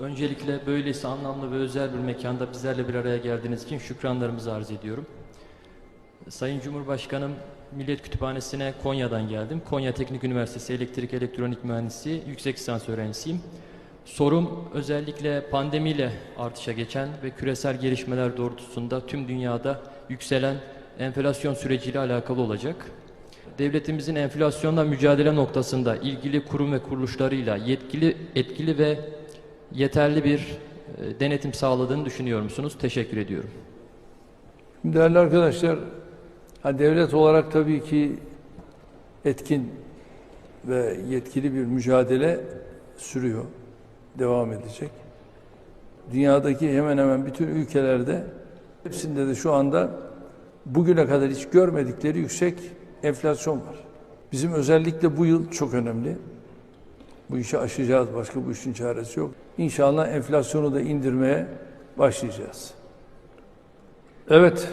Öncelikle böylesi anlamlı ve özel bir mekanda bizlerle bir araya geldiğiniz için şükranlarımızı arz ediyorum. Sayın Cumhurbaşkanım, Millet Kütüphanesi'ne Konya'dan geldim. Konya Teknik Üniversitesi Elektrik Elektronik Mühendisliği yüksek lisans öğrencisiyim. Sorum özellikle pandemiyle artışa geçen ve küresel gelişmeler doğrultusunda tüm dünyada yükselen enflasyon süreciyle alakalı olacak. Devletimizin enflasyonla mücadele noktasında ilgili kurum ve kuruluşlarıyla yetkili, etkili ve yeterli bir e, denetim sağladığını düşünüyor musunuz? Teşekkür ediyorum. Değerli arkadaşlar, devlet olarak tabii ki etkin ve yetkili bir mücadele sürüyor, devam edecek. Dünyadaki hemen hemen bütün ülkelerde hepsinde de şu anda bugüne kadar hiç görmedikleri yüksek enflasyon var. Bizim özellikle bu yıl çok önemli. Bu işi aşacağız. Başka bu işin çaresi yok. İnşallah enflasyonu da indirmeye başlayacağız. Evet,